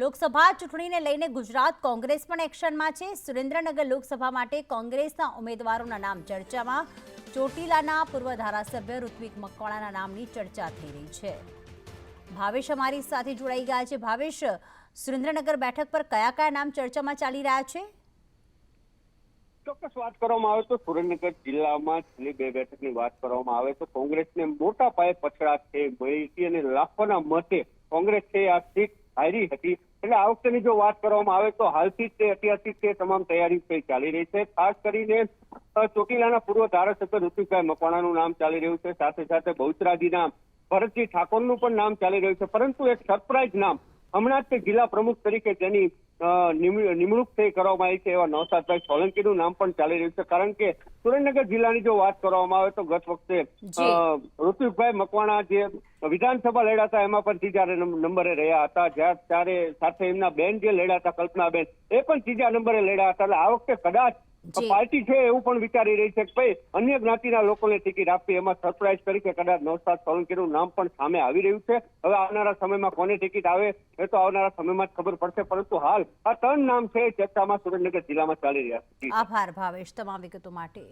લોકસભા ચૂંટણીને લઈને ગુજરાત કોંગ્રેસ પણ એક્શનમાં છે. સુરેન્દ્રનગર લોકસભા માટે કોંગ્રેસના ઉમેદવારોના નામ ચર્ચામાં. ચોટીલાના પૂર્વ ધારાસભ્ય ઋત્વિક મકવાણાના નામની ચર્ચા થઈ રહી છે. ભાવેશ અમારી સાથે જોડાઈ ગયા છે. ભાવેશ, સુરેન્દ્રનગર બેઠક પર કયા કયા નામ ચર્ચામાં ચાલી રહ્યા છે? ચોક્કસ વાત કરવામાં આવે તો સુરેન્દ્રનગર જિલ્લામાં છેલ્લી બે બેઠકની વાત કરવામાં આવે તો કોંગ્રેસને મોટા પાયે પછડાટ છે. મળી અને લાખોના મતે કોંગ્રેસ છે આ સીટ હારી હતી. એટલે આ વખતેની જો વાત કરવામાં આવે તો હાલથી જ તે અત્યારથી તે તમામ તૈયારી ચાલી રહી છે. ખાસ કરીને ચોટીલાના પૂર્વ ધારાસભ્ય ઋતિકભાઈ મકવાણાનું નામ ચાલી રહ્યું છે. સાથે સાથે બહુચરાજીના ભરતજી ઠાકોરનું પણ નામ ચાલી રહ્યું છે. પરંતુ એક સરપ્રાઇઝ નામ હમણાં જ તે જિલ્લા પ્રમુખ તરીકે જેની નિમણૂક થઈ કરવામાં આવી છે એવા નવસાદભાઈ સોલંકીનું નામ પણ ચાલી રહ્યું છે. કારણ કે સુરેન્દ્રનગર જિલ્લાની જો વાત કરવામાં આવે તો ગત વખતે ઋતુભાઈ ઋત્વિકભાઈ મકવાણા જે વિધાનસભા લડ્યા હતા એમાં પણ ત્રીજા નંબરે રહ્યા હતા. ત્યારે સાથે એમના બેન જે લડ્યા હતા કલ્પનાબેન એ પણ ત્રીજા નંબરે લડ્યા હતા. એટલે આ વખતે કદાચ. પાર્ટી છે એવું પણ વિચારી રહી છે કે ભાઈ અન્ય જ્ઞાતિના લોકોને ટિકિટ આપવી એમાં સરપ્રાઇઝ તરીકે કદાચ નવસાદ સોલંકીનું નામ પણ સામે આવી રહ્યું છે. હવે આવનારા સમયમાં કોને ટિકિટ આવે એ તો આવનારા સમયમાં જ ખબર પડશે પરંતુ હાલ આ ત્રણ નામ છે ચર્ચામાં સુરેન્દ્રનગર જિલ્લામાં ચાલી રહ્યા છે. આભાર ભાવેશ તમામ વિગતો માટે.